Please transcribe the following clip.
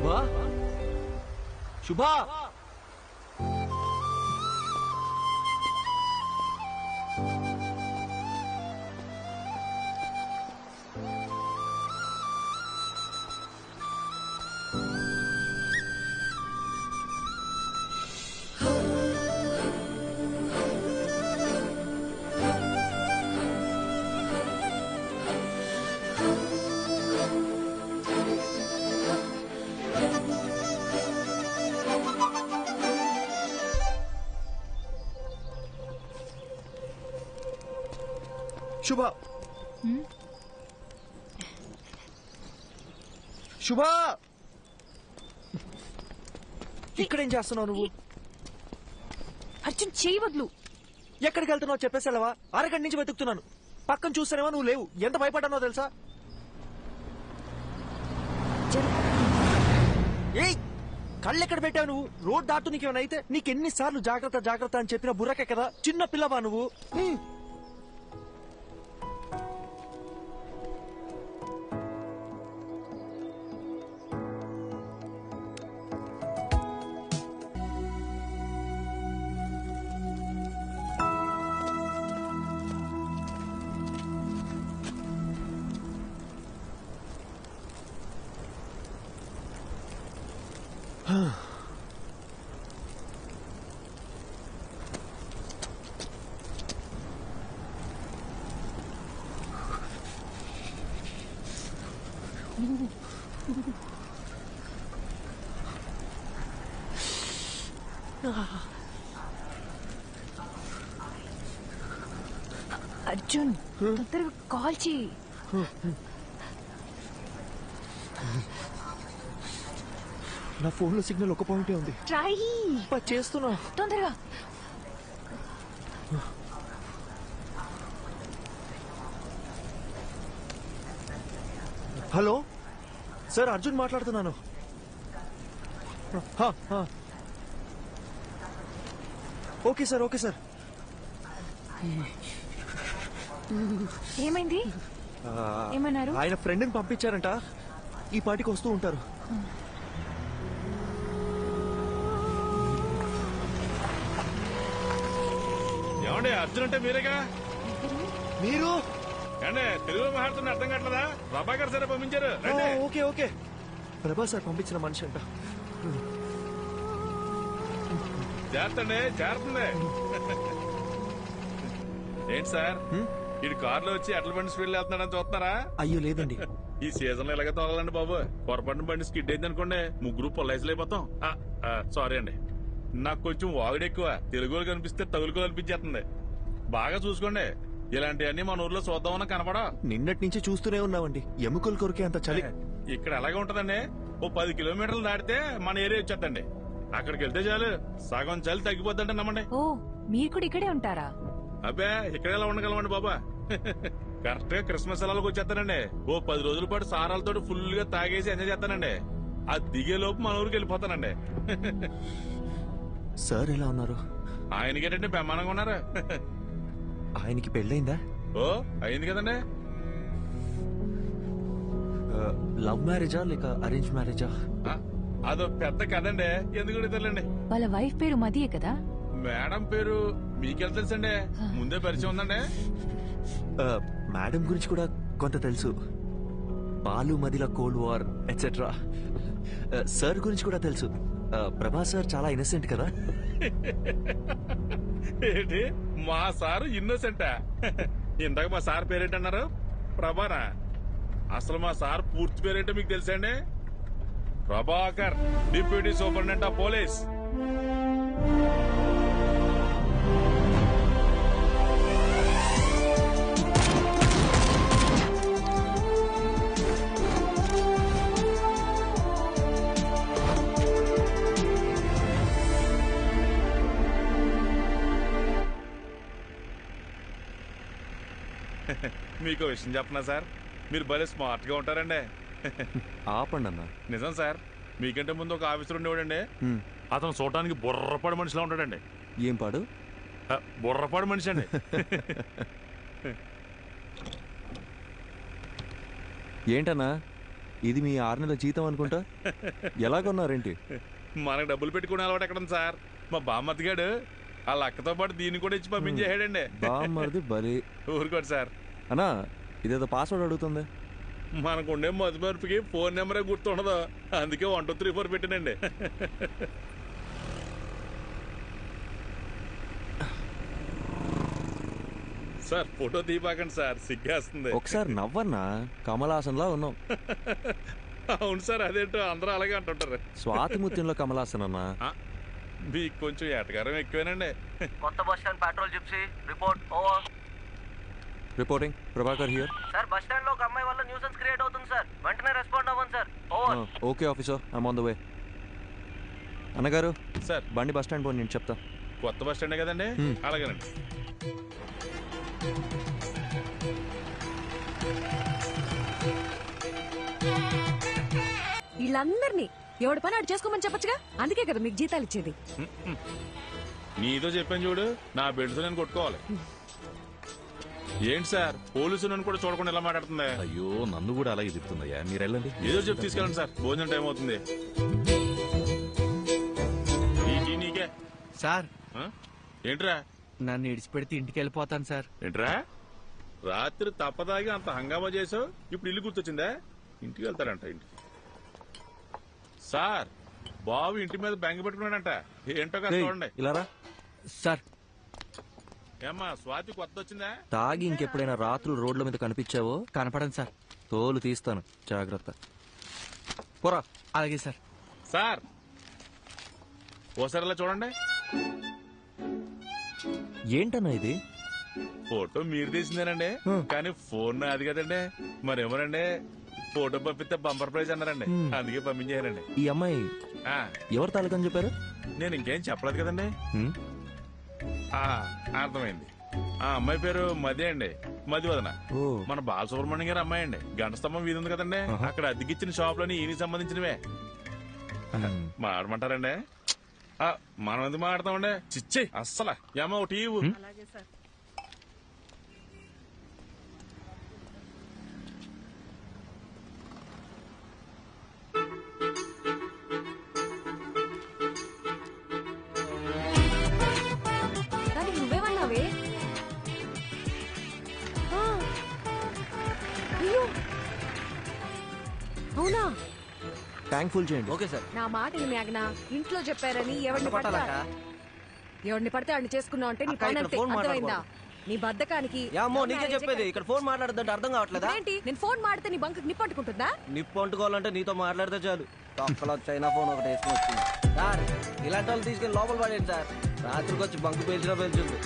శుభ శుభ శుభ. శుభ! ఇక్కడేం చేస్తున్నావు నువ్వు? అర్జున్ చేయి వదులు. ఎక్కడికి వెళ్తున్నావు చెప్పేసావా అరగంట నుంచి వెతుకుతున్నాను. పక్కన చూస్తానేమో నువ్వు లేవు. ఎంత భయపడ్డానో తెలుసా? ఏయ్! కళ్ళు ఎక్కడ పెట్టావు నువ్వు? రోడ్ దాటు నీకేమైనా అయితే నీకు ఎన్నిసార్లు జాగ్రత్త జాగ్రత్త అని చెప్పిన బుర్రకే కదా. చిన్న పిల్లవా నువ్వు? అర్జున్ తొందరగా కాల్ చేయి నా ఫోన్లో సిగ్నల్ ఒక పాయింటే ఉంది. ట్రై. చేస్తున్నా. తొందరగా. హలో? సార్ అర్జున్ మాట్లాడుతున్నాను. Okay sir okay sir. ఏమైంది? ఏమన్నారు? ఆయన ఫ్రెండ్ని పంపించారంట. ఈ పాటికి వస్తూ ఉంటారు. ఏమండి అర్జున్ అంటే మీరేగా? మీరు? ఏమండి తెలుగులో మాట్లాడుతున్న అర్థం కావట్లేదా? ప్రభాకర్ సరే పంపించారు. Okay okay. ప్రభా సార్ పంపించిన మనిషి అంట. చేస్తండి చేరుతుంది ఏంటి సార్? ఇటు కారులో వచ్చి ఎట్ల బండి స్పీడ్ వెళ్తున్నాడని చూస్తున్నారా? అయ్యో లేదండి. ఈ సీజన్లో ఇలాగే తోలాలండి బాబు. పొరపాటున బండి స్కిడ్ అయింది అనుకోండి ముగ్గురు పొల్లైజులు అయిపోతాం. సారీ అండి. నాకు కొంచెం వాగుడు ఎక్కువ. తెలుగులో కనిపిస్తే తగులుకో అనిపించేస్తుంది. బాగా చూసుకోండి. ఇలాంటివన్నీ మన ఊర్లో చూద్దామన్నా కనపడా? నిన్నటి నుంచి చూస్తూనే ఉన్నామండి ఎముకలు కొరికే అంత చలి. ఇక్కడ ఎలాగే ఉంటదండి? ఓ పది కిలోమీటర్లు దాటితే మన ఏరియా వచ్చేద్దండి. అక్కడికి వెళ్తే చాలు. సగం చలి తగ్గిపోద్దంటే నమ్మండి. ఓ మీరు కూడా ఇక్కడే ఉంటారా? అబ్బే ఇక్కడ ఎలా ఉండగలమండి బాబా? కరెక్ట్గా క్రిస్మస్ సెలవులకు వచ్చేస్తానండి. ఓ పది రోజుల పాటు సారాలతో ఫుల్గా తాగేసి ఎంజాయ్ చేస్తానండి. ఆ దిగే లోపు మన ఊరికి వెళ్ళిపోతానండి. సార్ ఎలా ఉన్నారు? ఆయనకేటంటే బ్రహ్మాండంగా ఉన్నారు? ఆయనకి పెళ్ళైందా ఓ అయింది కదండి. లవ్ మ్యారేజా లేక అరేంజ్ మ్యారేజా? ఆ, అదో పెద్ద కదండి ఎందుకు తెలియండి వాళ్ళ వైఫ్ పేరు మదియే కదా? మేడం పేరు మీకెళ్ళ తెలుసండి? ముందే పరిచయం ఉందండి. మేడం గురించి కూడా కొంత తెలుసు. బాలు మదిల కోల్డ్ వార్ ఎట్సెట్రా సార్ గురించి కూడా తెలుసు. ప్రభా సార్ చాలా ఇన్నసెంట్ కదా? ఏంటి? మా సారు ఇన్నోసెంటా ఇందాక మా సార్ పేరేంటన్నారు? ప్రభానా? అసలు మా సార్ పూర్తి పేరేంటో మీకు తెలుసండి Prabhakar deputy superintendent of police. మీకు విషయం చెప్పనా సార్? మీరు భలే స్మార్ట్గా ఉంటారండి. ఆపండి అన్న. నిజం సార్ మీకంటే ముందు ఒక ఆఫీసర్ ఉండేవాడండి. అతను చూడటానికి బుర్రపాడు మనిషిలా ఉంటాడండి. ఏం పాడు? బుర్రపాడు మనిషి అండి. ఏంటన్నా? ఇది మీ ఆరు నెలల జీతం అనుకుంటా? ఎలా కొన్నారేంటి మనకు డబ్బులు పెట్టుకునే అలవాటు ఎక్కడ సార్? మా బామ్మతిగాడు వాళ్ళ అక్కతో పాటు దీన్ని కూడా ఇచ్చి పంపించేసాడండి. బామ్మది బలి. ఊరుకోండి సార్. అన్నా ఇదేదో పాస్వర్డ్ అడుగుతుంది. మనకు ఉండే మధుమర్పుకి ఫోన్ నెంబరే గుర్తుండదు. అందుకే వన్ టూ త్రీ ఫోర్ పెట్టానండి. సార్ ఫోటో తీపాకండి సార్. సిగ్గేస్తుంది. ఒకసారి నవ్వన్నా కమలాసన్లా ఉన్నాం. అవును సార్ అదేంటో అందరూ అలాగే అంటుంటారు. స్వాతి ముత్యంలో కమలాసన్ అన్నా. ఆ, మీకు కొంచెం ఎటకారం ఎక్కువేనండి. కొత్త bus stand patrol gypsy report over reporting Prabhakar here sir bus స్టాండ్లో ఒక అమ్మాయి వల్ల న్యూసెన్స్ క్రియేట్ అవుతుంది సార్. వెంటనే రెస్పాండ్ అవ్వండి sir. Over okay officer I'm on the way అన్నగారు సార్. బండి బస్ స్టాండ్ పోనీ నేను చెప్తా. కొత్త బస్ స్టాండే కదండి? హ్మ్. అలాగేనండి. వీళ్ళందరినీ ఎవడి పని ఆడు చేసుకోమని చెప్పొచ్చుగా? అందుకే కదా మీకు జీతాలు ఇచ్చేది. నీతో చెప్పాను చూడు నా బెల్ట్స్ నేను కొట్టుకోవాలి. ఏంటి సార్? పోలీసు నన్ను కూడా చూడకుండా ఎలా మాట్లాడుతుంది? అయ్యో నన్ను కూడా అలాగే చెప్తుందయ్యా మీరు వెళ్ళండి. ఏదో చెప్పి తీసుకెళ్ళండి సార్. భోజనం టైం అవుతుంది. ఈ టీ నీకే. సార్. ఆ? ఏంట్రా? నన్ను ఇడిచిపెడితే ఇంటికి వెళ్ళిపోతాను సార్. ఏంట్రా? రాత్రి తప్పదాగి అంత హంగామా చేసావు? ఇప్పుడు ఇల్లు గుర్తొచ్చిందా? ఇంటికి వెళ్తారంట ఇంటికి. సార్ బాబు ఇంటి మీద బెంగ పెట్టుకున్నాడంట. ఏంటో కదా చూడండి. ఇలా సార్. ఏమ్మా స్వాతి కొత్త వచ్చిందా తాగి ఇంకెప్పుడైనా రాత్రులు రోడ్ల మీద కనిపించావో? కనపడండి సార్. తోలు తీస్తాను. జాగ్రత్త. పోరా. అలాగే సార్. సార్ ఓసారి చూడండి. ఏంటన్నా ఇది? ఫోటో మీరు తీసిందేనండి. కానీ ఫోన్ నాది కదండి. మరేమోనండి? ఫోటో పంపిస్తే బంపర్ ప్రైజ్ అన్నారండి. అందుకే పంపించేయారండి ఈ అమ్మాయి ఆ, ఎవరు తాలూకని చెప్పారు? నేను ఇంకేం చెప్పలేదు కదండి. హ్మ్? ఆ, అర్థమైంది. ఆ అమ్మాయి పేరు మది అండి. మది వదన. ఓ. మన బాలసుబ్రహ్మణ్యం గారి అమ్మాయి అండి. గంట స్తంభం వీధి ఉంది కదండి. అక్కడ అద్దెకిచ్చిన షాప్లోని ఈయనకి సంబంధించినవే. హ్మ్. మాడమంటారండి ఆ, మనం ఎందుకు మాడతామండి చిచ్చి అస్సలు. ఏమో ఒకటి ఇవ్వు. అవునా ట్యాంక్ ఫుల్ చేయండి. Okay sir. నా మాట విని మేఘనా ఇంట్లో చెప్పారని ఎవరిని పడితే పట్టాలక్క ఎవరిని పడితే ఆడిని చేసుకున్నావు అంటే నీ అక్క, పని ఇక్కడ అంతే. ఫోన్ అర్థమైందా? నీ బద్దకానికి యామ్మో నీకే చెప్పేది. ఇక్కడ ఫోన్ మాట్లాడదంటే అర్థం కావట్లేదా? ఏంటి? నేను ఫోన్ మాడితే నీ బంకు నిప్పట్టుకుంటుందా నిప్పు అంటుకోవాలంటే నీతో మాట్లాడితే చాలు. తొక్కలో చైనా ఫోన్ ఒకటి వేసుకుని వచ్చింది. సార్ ఇలాంటి వాళ్ళు తీసుకెళ్ళి లోపల పడేయండి సార్. రాత్రికి వచ్చి బంకు పేల్చినా పేల్చింది